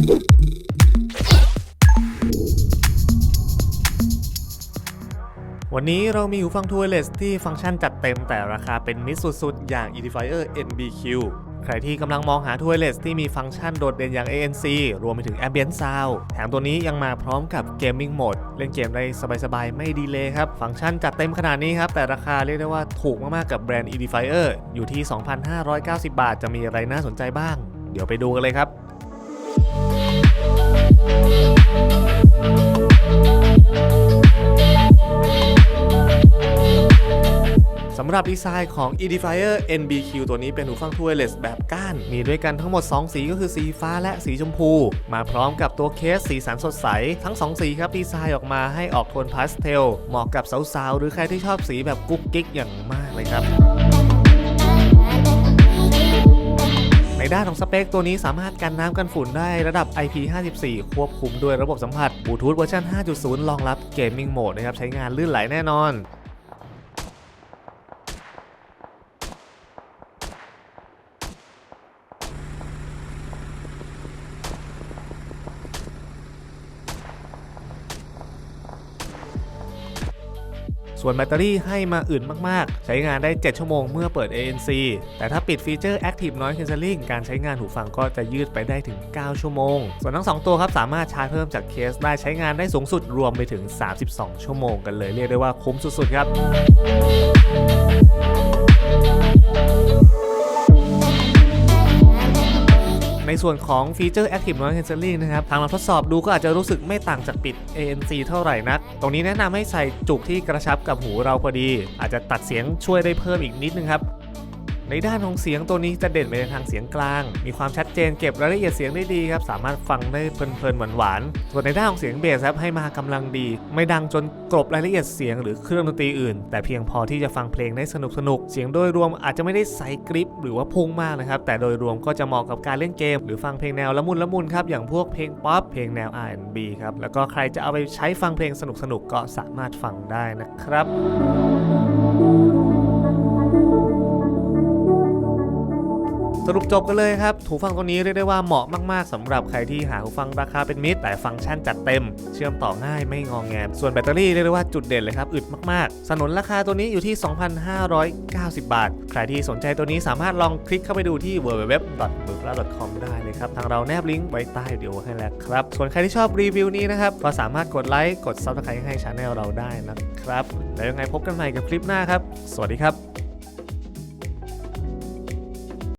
วันนี้เรามีหูฟังทูเลสที่ฟังก์ชันจัดเต็มแต่ราคาเป็นมิดสุดๆ อย่าง Edifier NBQ ใครที่กำลังมองหาทูเลสที่มีฟังก์ชันโดดเด่นอย่าง ANC รวมไปถึง Ambient Sound แถมตัวนี้ยังมาพร้อมกับ Gaming Mode เล่นเกมได้สบายๆ ไม่ดีเลยครับ ฟังก์ชันจัดเต็มขนาดนี้ครับ แต่ราคาเรียกได้ว่าถูกมากๆ กับแบรนด์ Edifier อยู่ที่ 2,590 บาท จะมีอะไรน่าสนใจบ้าง เดี๋ยวไปดูกันเลยครับำหรับดีไซน์ของ Edifier NBQ ตัวนี้เป็นหูฟัง Wireless แบบก้าน มีด้วยกันทั้งหมด 2 สีก็คือสีฟ้าและสีชมพู มาพร้อมกับตัวเคสสีสันสดใส ทั้ง 2 สีครับดีไซน์ออกมาให้ออกโทนพาสเทล เหมาะกับสาวๆ หรือใครที่ชอบสีแบบกุ๊กกิ๊กอย่างมากเลยครับ ด้านของสเปคตัวนี้สามารถกันน้ำกันฝุ่นได้ระดับ IP54 ควบคุมด้วยระบบสัมผัสบลูทูธเวอร์ชัน5.0รองรับเกมมิ่งโหมดนะครับใช้งานลื่นไหลแน่นอน ส่วนแบตเตอรี่ให้มาอื่นมากๆ ใช้งานได้ 7 ชั่วโมงเมื่อเปิด ANC แต่ถ้าปิดฟีเจอร์ Active Noise Cancelling การใช้งานหูฟังก็จะยืดไปได้ถึง 9 ชั่วโมง ส่วนทั้ง 2 ตัวครับสามารถชาร์จเพิ่มจากเคสได้ใช้งานได้สูงสุดรวมไปถึง 32 ชั่วโมงกันเลยเรียกได้ว่าคุ้มสุดๆครับ ในส่วนของฟีเจอร์ Active Noise Cancelling นะครับ ทางเราทดสอบดูก็อาจจะรู้สึกไม่ต่างจากปิด ANC เท่าไหร่นัก ตรงนี้แนะนำให้ใส่จุกที่กระชับกับหูเราพอดี อาจจะตัดเสียงช่วยได้เพิ่มอีกนิดนึงครับ ในด้านของเสียงตัวนี้จะเด่นไปในทางเสียงกลาง มีความชัดเจนเก็บรายละเอียดเสียงได้ดีครับสามารถฟังได้เพลินๆหวานๆส่วนในด้านของเสียงเบสครับให้มากำลังดี ไม่ดังจนกลบรายละเอียดเสียงหรือเครื่องดนตรีอื่น แต่เพียงพอที่จะฟังเพลงได้สนุกสนุกๆเสียงโดยรวมอาจจะไม่ได้ใสกริปหรือว่าพุ่งมากนะครับแต่โดยรวมก็จะเหมาะกับการเล่นเกม หรือฟังเพลงแนวละมุนละมุนครับอย่างพวกเพลงป๊อปเพลงแนว R&B ครับแล้วก็ใครจะเอาไปใช้ฟังเพลงสนุกๆก็สามารถฟังได้นะครับ รุปจบกันเลยครับหูฟังตัวนี้เรียกได้ว่าเหมาะมาก ๆสำหรับใครที่หาหูฟังราคาเป็นมิตร แต่ฟังก์ชันจัดเต็ม เชื่อมต่อง่ายไม่งองแงส่วนแบตเตอรี่เรียกได้ว่าจุดเด่นเลยครับอึดมาก ๆ สนนราคาตัวนี้อยู่ที่ 2,590 บาท ใครที่สนใจตัวนี้สามารถลองคลิกเข้าไปดูที่ www.burkla.com ได้เลยครับทางเราแนบลิงก์ไว้ใต้วิดีโอให้แล้วครับส่วนใครที่ชอบรีวิวนี้นะครับก็สามารถกดไลค์กด subscribe ให้ช anel เราได้นะครับแล้วยังไงพบกันใหม่กับคลิปหน้าครับ สวัสดีครับ